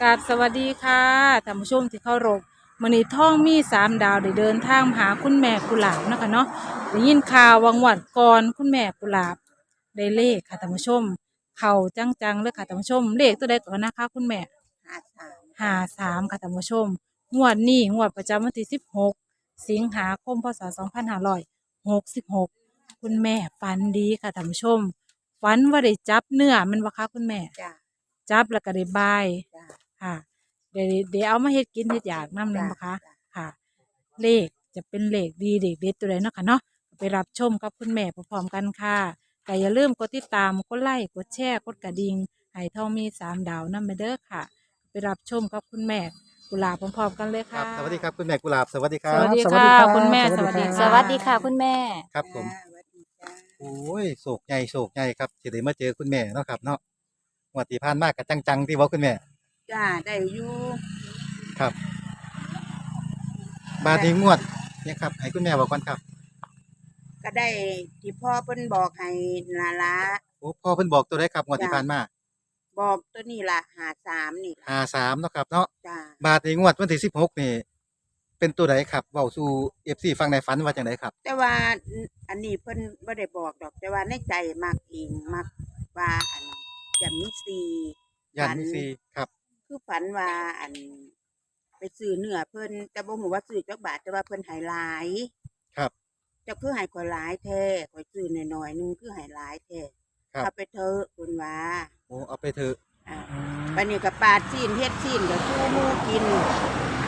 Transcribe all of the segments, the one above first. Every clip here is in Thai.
กราบสวัสดีค่ะท่านผู้ชมที่เคารพมื้อนี้ท่องมีสามดาวได้เดินทางมาหาคุณแม่กุหลาบเนาะคะเนาะได้ยินข่าววังหวัดก่อนคุณแม่กุหลาบได้เลขค่ะท่านผู้ชม เข้าจังๆเลยค่ะท่านผู้ชม เลขตัวใดก่อนนะคะ คุณแม่ห้าสามห้าสามค่ะท่านผู้ชม งวดนี้งวดประจำวันที่สิบหกสิงหาคมพศสองพันห้าร้อยหกสิบหกคุณแม่ฝันดีค่ะท่านผู้ชมฝันว่าได้จับเนื้อแมันบ่คะคุณแม่ จ้าจับแล้วก็ได้บาย จ้า ค่ะ เดี๋ยวเดี๋ยวเอามาเฮ็ดกินเฮ็ดอยากนำนึงจ้าบ่คะจ้าค่ะ เลขจะเป็นเลขดีเลขเด็ดตัวใดเนาะค่ะเนาะไปรับชมกับคุณแม่พร้อมๆกันค่ะก็อย่าลืมกดติดตามกดไลค์กดแชร์กดกระดิ่งให้ทองมีสามดาวนำไปเด้อค่ะ ไปรับชมกับคุณแม่กุหลาบพร้อมๆกันเลยครัค่ะ บสวัสดีครับคุณแม่กุหลาบสวัสดีครัสบวัสดีสวัสดีค่ะครับคุณแม่สสวัวัสสดีดีรับค่ะ สวัสดีค่ะคุณแม่ ครับผม จ้าสวัสดีจ้าโอ้ยโศกใหญ่โศกใหญ่ครับที่ได้มาเจอคุณแม่เนาะครับเนาะงวดที่ผ่านมากกับจังๆที่เว่าคุณแม่ จ้าได้อยู่ครับ บาทนี้งวดเนี่ยครับให้คุณแม่บอกก่อนครับก็ได้ที่พ่อเพิ่นบอกให้ลาละโอ้พ่อเพิ่นบอกตัวได้ครับงวดที่ผ่านมาบอกตัวนี้ละหาสามนี่ละห้าสามเนาะครับเนาะจ้าบาทนี้งวดวันที่สิบหกนี่ เป็นตัวใดครับเว้าสู่เอฟซีฟังในฝันว่าจังไดครับ แต่ว่าอันนี้เพิ่นบ่ได้บอกดอก แต่ว่าในใจมักเองมักว่าอันจะมีซียันฝันมีซีครับ คือฝันว่าอัน ไปซื้อเนื้อเพิ่นแต่บ่ฮู้ว่าซื้อจักบาทแต่ว่าเพิ่นให้หลายครับเจะคือให้ข่อยหลายแท้ข่อยซื้อน้อยๆหนึงคือให้หลายแท้ครับ เอาไปเถอะเพิ่นว่าโอ้เอาไปเถอะอ่าบัดนี้ก็ปาดซีนเฮ็ดซีนก็ชูหมู่กิน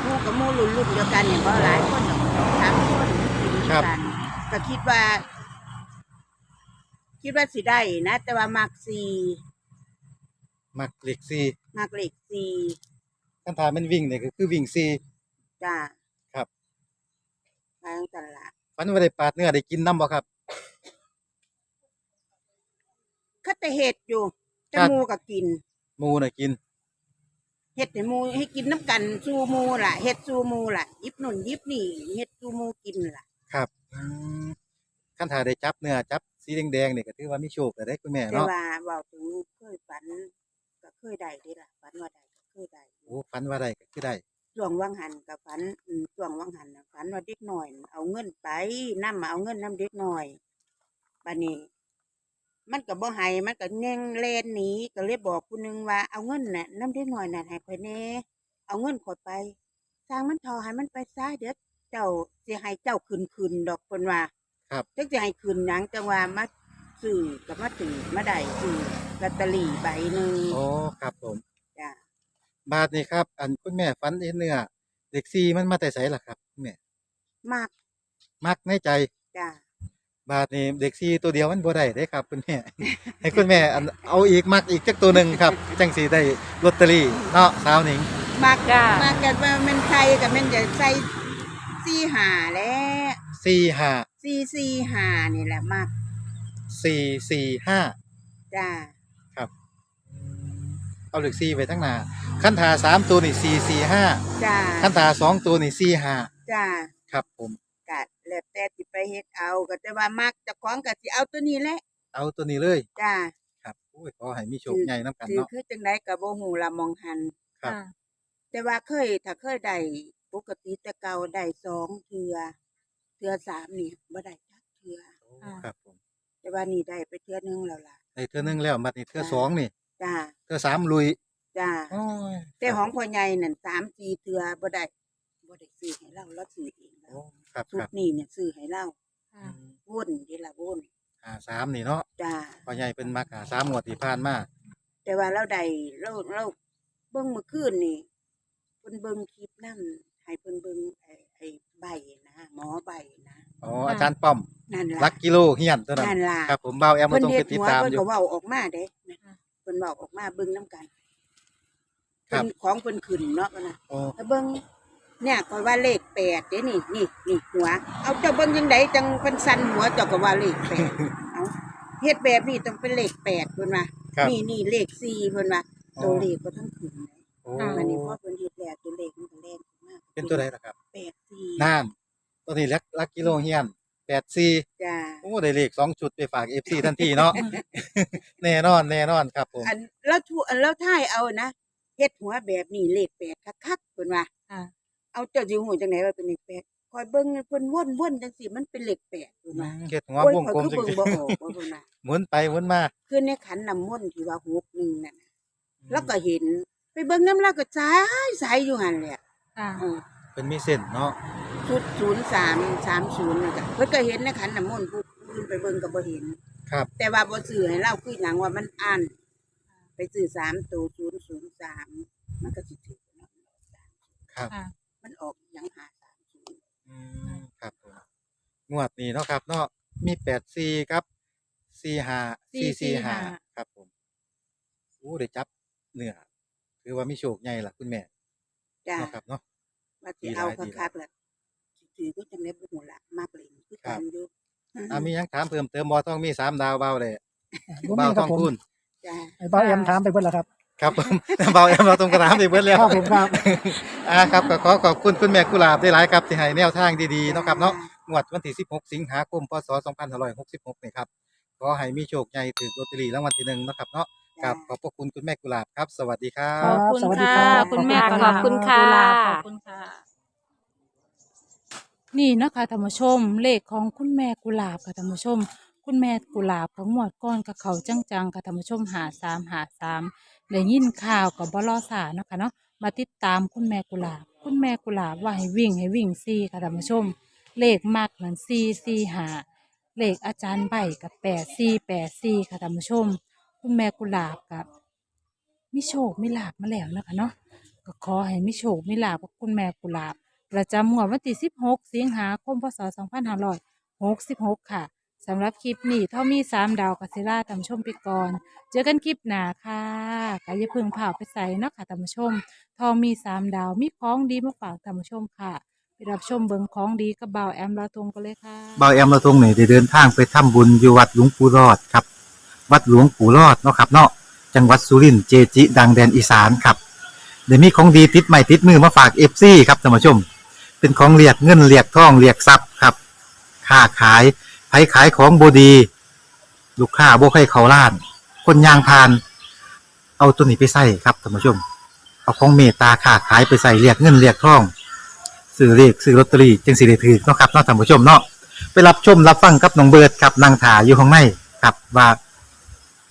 หมู่กับหมู่รุ่นรุ่นเดียวกันเนี่ยบ่หลายคนดอกสองสามคนกินด้วยกันก็คิดว่า คิดว่าสิได้นะ แต่ว่ามักซีมักเหล็กซี มักเลขซีคันถามมันวิ่งเนี่ยก็คือวิ่งซี จ้าครับทางตลาดฝันว่าได้ปาดเนื้อได้กินน้ำบ่ครับเขาแต่เฮ็ดอยู่แต่ครับหมู่ก็กินหมูน่ะกินเฮ็ดให้หมู่ให้กินน้ำกันสู่หมู่ล่ะเฮ็ดสู่หมู่ล่ะหยิบนู่นหยิบนี่เฮ็ดสู่หมู่กินล่ะ ครับคันถ้าได้จับเนื้อจับสีแดงๆนี่ก็ถือว่ามีโชคแต่ได้คุณแม่แต่เนาะว่าเว้าถึงเคยฝันก็เค ยได้เด้ล่ะฝันว่าได้ก็เคยได้โอ้ฝันว่าได้ก็คือได้ ช่วงวังหันกับฝันอืมช่วงวังหันน่ะฝันว่าเด็กหน่อยน่ะเอาเงินไปนำมาเอาเงินนํเด็กหน่อยบัดนี้ มันก็บ่ให้มันก็แย่งแล่นหนีก็เลยบอกผู้หนึงว่าเอาเงินน่ะนํเด็กหน่อยน่ะให้ข่อยแหน่เอาเงินข่อยไปสร้างมันทอให้มันไปซะเดี๋ยวเจ้าสิให้เจ้าคืนๆดอกเพิ่นว่าครับ จักสิให้คืนหยังจังว่ามา ซื้อก็มาถือมาได้ซื้อลอตเตอรี่ใบหนึงโอ้ครับผม จ้ะบาทนี่ครับ อันคุณแม่ฝันเห็นเนื้อเด็กซีมันมาแต่ไสล่ะครับคุณแม่มากมักในใจ จ้ะบาทนี่เด็กซีตัวเดียวมันบ่ได้เด้ครับคุณแม่ ให้คุณแม่อันเอาอีกมักอีกจักตัวหนึ่งครับ จังสีได้ลอตเตอรี่เนาะสาวหนิงมากจ้ามากกันว่ามันใครกับมันจะใส่สี่หาแล้วสี่ห้าสี่สี่หานี่แหละมาก สี่สี่ห้าจ้าครับเอาเลขซีไปทั้งหน้าคันถาสามตัวนี่สี่สี่ห้าจ้าคันถาสองตัวนี่สี่ห้าจ้าครับผมกะแล้วแต่สิไปเฮ็ดเอาก็แต่ว่ามักเจะของก็สิเอาตัวนี้แหละเอาตัวนี้เลยจ้าครับโอ้ยขอให้มีโชคใหญ่น้ำกันคือเนาะ คือจังไดก็บ่ฮู้ละมองหัน ครับ ค่ะ แต่ว่าเคยถ้าเคยได้ปกติแต่เก่าได้สองเทื่อเทื่อสามนี่บ่ได้จักเทื่อ อ่า ครับผม แต่ ว่านี่ได้ไปเทื่อหนึงแล้วล่ะในเทื่อหนึงแล้วบัดนี้เทื่อสองนี่จ้าเทื่อสามลุยจ้าโอ้ยแต่ของพ่อใหญ่นั่นสามสี่เทือบ่ได้บ่ได้ซื้อให้เราเราซื้อเองแล้โอ้วครับชุคดรับนี้เนี่ยซื้อให้เราค่ะวุ่นเดีละวุ่นอ่าสามนี่เนาะจ้าพ่อใหญ่เป็นมักอ่าสามงวดที่ผ่านมาแต่ว่าเราได้เราเราเบิ่งเมื่อคืนนี่เพิ่นเบิ่งคลิปนำให้เพิ่นเบิ่งไอ้ไอ้ใบนะหมอใบนะอ๋ออาจารย์ป้อม นั่นลัล่ะกกิโลเฮียนตัวนั้นนั่นล่ะครับผมเบาแอมมาเพิ่นต้องเฮ็ไปดติดหัวตามเพิ่นอยู่ ก็เว้าออกมาเด้นะเพิ่นเว้าออกมาเบิ่งนํกันครับเพิ่นของเพิ่นขึ้นเนาะว่านะโอ้ถ้าเบิ่งเนี่ยก็ว่าเลขแปดเด้นี่นี่นี่หัว เอาเจ้าเบิ่งยังไดจังเพิ่นสั่นหัวเจ้าก็ว่าเลขแปดเอาเฮ็ดแบบนี้ต้องเป็นเลขแปดเพิ่นว่าครับ นี่นี่เลขสี่เพิ่นว่าอ๋อ ตัวเลขก็ทั้งขึ้นเลยโอ้อันนี้พอเพิ่นเฮ็ดแล้วตัวเลขมันก็แรงขึ้นมากเป็นตัวไหนล่ะครับแปดสี่ น้ำตัวนี้ลักลักกิโลเฮียน แปดสี่จ้าโอ้ได้เลขสองชุดไปฝากเอฟซีทันทีเนาะ แน่นอนแน่นอนครับผม อันแล้วทูอันแล้วท้ายเอานะเฮ็ดหัวแบบนี้เลขแปดคักๆเพิ่นว่าค่ะเอาเจ้าสิฮู้จังไดว่าเป็นเลขแปดคอยเบิ่งเพิ่นวนๆจังซี่มันเป็นเลขแปดเพิ่นว่าเฮ็ดหัวโอ้ยวงข้อยกลมคือจังเบิ่งซี่บ่ออกว่าเพิ่นว่าหมุนไปหมุนมาคือในขันน้ำมนต์ที่ว่าหกหนึ่งนั่นน่ะแล้วก็เห็น ไปเบิ่งน้ำลาวก็สายสายอยู่หั่นแหละค่ะ เออ เพิ่นมีเส้นเนาะชุด0330นั่นจ้ะเพิ่นก็เห็นในขันน้ำมนต์ผู้อื่นไปเบิ่งก็บ่เห็น ครับ แต่ว่าบ่ซื้อให้เราคือหยังว่ามันอันไปซื้อ3ตัว003มันก็สิถูกเนาะครับค่ะ มันออกอิหยัง530อืมครับผมงวดนี้เนาะครับ เนาะมีแปดสี่ครับสี่ห้าสี่สี่ห้าครับผมอู้ได้จับเนื้อถือว่ามีโชคใหญ่ล่ะคุณแม่จ้ะเนาะครับเนาะ ว่าสิเอาคักๆแหละสิถือก็จังได๋บ่ฮู้ละมากเล่นคือกันอยู่อ่ามีหยังถามเพิ่มเติมบ่ต้องมีสามดาวเบาเลยบ่เบามีคต้รัอบงผมคุณจ้ะไอ้บ้าเอ็มถามไปเบิดแล้วครับ ครับผมเบาแอมเราตรงกระถามไปเบิดแล้วครับผมครับ อ่าครับก็ขอขอบคุณคุณแม่กุหลาบได้หลายครับที่ให้แนวทางดีๆเนาะครับเนาะ งวดวันที่ 16 สิงหาคม พศ 2566นี่ครับ ขอให้มีโชคใหญ่ถือลอตเตอรี่รางวัลที่หนึ่งเนาะครับเนาะ ครับ ขอบพระคุณคุณแม่กุหลาบครับ สวัสดีครัขบอบคุณสวัสดีค่ะ ครับ คุณแม่ขอบคุณกค่ะราบขอบคุณค่ะกุหลาบขอบคุณค่ะ นี่นะคะท่านผู้ชมเลขของคุณแม่กุหลาบค่ะท่านผู้ชม คุณแม่กุหลาบของหมวดก้อนกับเขาจังๆค่ะท่านผู้ชมหาสามหาสามได้ยินข่าวกับบลอสาเนาะคะเนาะมาติดตามคุณแม่กุหลาบ คุณแม่กุหลาบว่าให้วิ่งให้วิ่งซีค่ะท่านผู้ชม เลขมากนั้นซีซีหาเลขอาจารย์ใบกับแปดซีแปดซีค่ะท่านผู้ชม คุณแม่กุหลาบกับมิโชคมิลาบมาแล้วนะคะเนาะก็ขอให้มิโชคมิลาบกับคุณแม่กุหลาบ ประจำงวดวันที่16 สิงหาคมพศ2566 ค่ะสำหรับคลิปนี้เท่ามีสามดาวกัสิล่าตามชมไปก่อนเจอกันคลิปหน้าค่ะกายาเพึงผ่าไปใส่เนาะค่ะตามชมทองมีสามดาวมีของดีมาฝากตามชมค่ะ ไปรับชมเบิงของดีกับบ่าวแอมลาทงกันเลยค่ะเบาแอมเราตรงไหนได้เดินทางไปทำบุญอยู่วัดหลวงปู่รอดครับ วัดหลวงปู่รอดเนาะครับเนาะจังหวัดสุรินทร์เจจิ ดังแดนอีสานครับเดี๋ยวมีของดีติดใหม่ติดมือมาฝากเอฟซีครับท่านผู้ชม เป็นของเรียกเงินเรียกทองเรียกทรัพย์ครับค้าขายไผขายของบดี ลูกค้าบ่ให้เขาล้าน คนยางพาน เอาตัวนี้ไปใส่ครับท่านผู้ชม เอาของเมตตาค้าขายไปใส่เรียกเงินเรียกทองซื้อเรียกซื้อลอตเตอรี่จึงสิได้ถือเนาะครับเนาะท่านผู้ชมเนาะไปรับชมรับฟังกับน้องเบิร์ดครับนางถาอยู่ข้างในครับว่า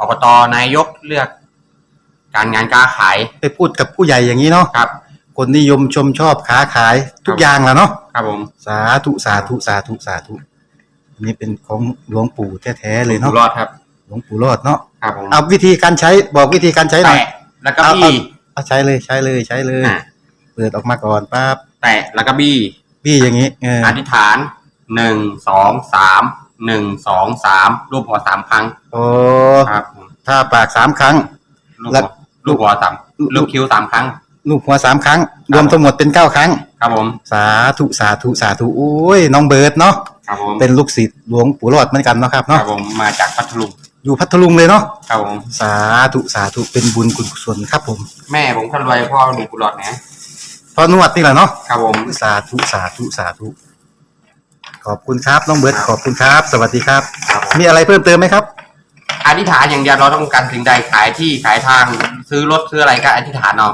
อบตนายกเลือก การงานการขายไปพูดกับผู้ใหญ่อย่างนี้เนาะครับ คนนิยมชมชอบค้าขายทุกอย่างแหล้วเนาะครับผมสาธุสาธุสาธุสาธุอันนี้เป็นของหลวงปู่แท้ๆเลยอเนาะยู่รอดครับหลวงปู่รอดเนาะครับผมเอาวิธีการใช้บอกวิธีการใช้หน่อยแตะแล้วก็เอาบี้เอาใช้เลยใช้เลยใช้เลย อะเปิดออกมาก่อนปั๊บแตะแล้วก็บี้พี่อย่างนี้เอออธิษฐานหนึ่งสองสาม หนึ่งสองสามรูปหัวสามครั้งโอ้ครับผมถ้าปากสามครั้งลูกแล้หัววลูกหัวสามลูกคิ้วสามครั้ง ลูกหัวสามครั้ง รวมทั้งหมดเป็นเก้าครั้ง ครับผมสาธุสาธุสาธุโอ้ยน้องเบิร์ดเนาะครับผมเป็นลูกศิษย์หลวงปู่รอดเหมือนกันเนาะครับครัเนาะบผมมาจากพัทลุงอยู่พัทลุงเลยเนาะครับผมสาธุสาธุเป็นบุญกุศลครับผมแม่ผมคนรวยพ่อหนุ่มกุหลาบนะพอนวดนี่แหละเนาะครับผม สาธุสาธุสาธุ ขอบคุณครับน้องเบิร์ดขอบคุณครับ สวัสดีครับ ครับผมมีอะไรเพิ่มเติมไหมครับ อธิษฐานอย่างเดียวเราต้องการสิ่งใดขายที่ขายทางซื้อรถซื้ออะไรก็อธิษฐานเอา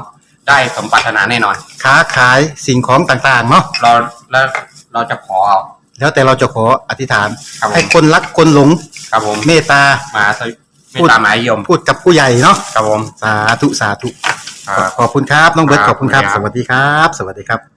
ได้สมปรารถนาแน่นอน ค้าขายสิ่งของต่างๆเนาะเราแล้วเราจะขอเอา แล้วแต่เราจะขออธิษฐาน ครับผม ให้คนรักคนหลงครับผมเมตตา มาสวิไม่ตามหมายยมพูดกับผู้ใหญ่เนาะครับผมสาธุสาธุ ครับ ขอบคุณครับ น้องเบิร์ตคขรับอบคุณครับขอบสคุณครับวัสดีครับ สวัสดีครับ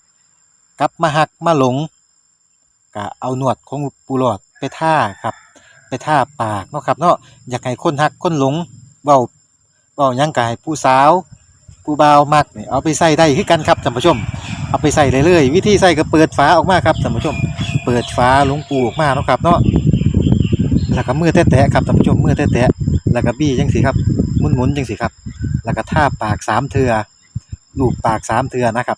กลับมาหักมาหลงก็เอาหนวดของปูหลอดไปท่าครับ ไปท่าปากเนาะครับเนาะอยากให้คนหักคนหลงเว้าเว้ายังก็ให้ผู้สาวผู้บ่าวมักนี่เอาไปใส่ได้คือกันครับท่านผู้ชม เอาไปใส่ได้เลยวิธีใส่ก็เปิดฝาออกมาครับท่านผู้ชม เปิดฝาหลวงปูออกมาเนาะครับเนาะแล้วก็มือแตะๆครับท่านผู้ชมมือแตะๆแล้วก็บี้จังสิครับหมุนๆจังสิครับ แล้วก็ท่าปากสามเทือลูบปากสามเทือนะครับ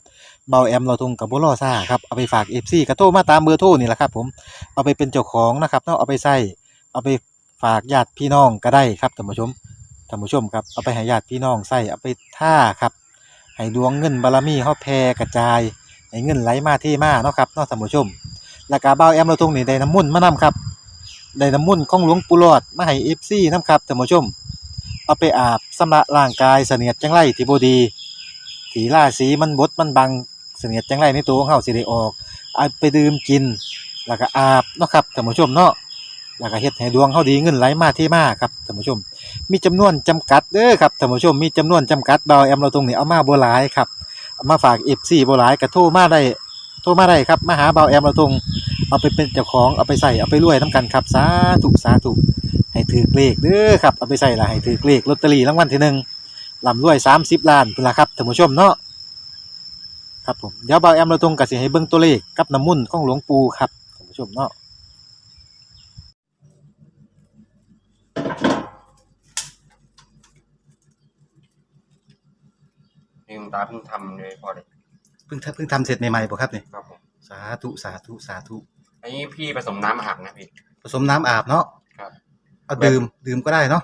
เบาแอมเราทงกับบุรอซ่าครับเอาไปฝากเอฟซีกระโทมาตามเบอร์โทรนี่แหละครับผมเอาไปเป็นเจ้าของนะครับเนาะเอาไปใส่เอาไปฝากญาติพี่น้องก็ได้ครับท่านผู้ชมท่านผู้ชมครับเอาไปให้ญาติพี่น้องใส่เอาไปท่าครับให้ดวงเงินบารมีเฮาแผ่กระจายให้เงินไหลมาเทมาเนาะครับเนาะท่านผู้ชมแล้วก็เบาแอมเราทงนี่ได้น้ำมุ่นมานํครับได้น้ำมุ่นของหลวงปู่หลอดมาให้เอฟซีนํครับท่านผู้ชม เอาไปอาบสำระร่างกายเสนียดจังไรที่บดี ถีล่าสีมันบดมันบังเสนียดจังไรในตัวของเฮาสิได้ออกเอาไปดื่มกิน แล้วก็อาบเนาะครับท่านผู้ชมเนาะแล้วก็เฮ็ดให้ดวงเฮาดีเงินไหลมาเทมาครับท่านผู้ชม มีจำนวนจำกัดเด้อครับท่านผู้ชมมีจำนวนจำกัดเบาแอมเราตรงนี้เอามาบ่หลายครับเอามาฝาก FC บ่หลายก็โทรมาได้โทรมาได้ครับมาหาเบาแอมเราตรงเอาไปเป็นเจ้าของเอาไปใส่เอาไปรวยนํกันครับสาธุสาธุให้ถือเลขเด้อครับเอาไปใส่ละให้ถือเลขลอตเตอรี่รางวัลที่หนึ่ง ลำรวยสามสิบล้านเป็นละครับท่านผู้ชมเนาะครับผมเดี๋ยวเบาแอมเราตรงกับสิให้เบิ่งตัวเลขกับน้ำมุ่นต์ของหลวงปู่ครับท่านผู้ชมเนาะนี่หลวงตาเพิ่งทำเลยพอเลยเพิ่งทำเพิ่งทำเสร็จใหม่ๆบ่ครับนี่ครับผมสาธุสาธุสาธุอันนี้พี่ผสมน้ำอาบนะพี่ผสมน้ำอาบเนาะครับเอาดื่มดื่มก็ได้เนาะ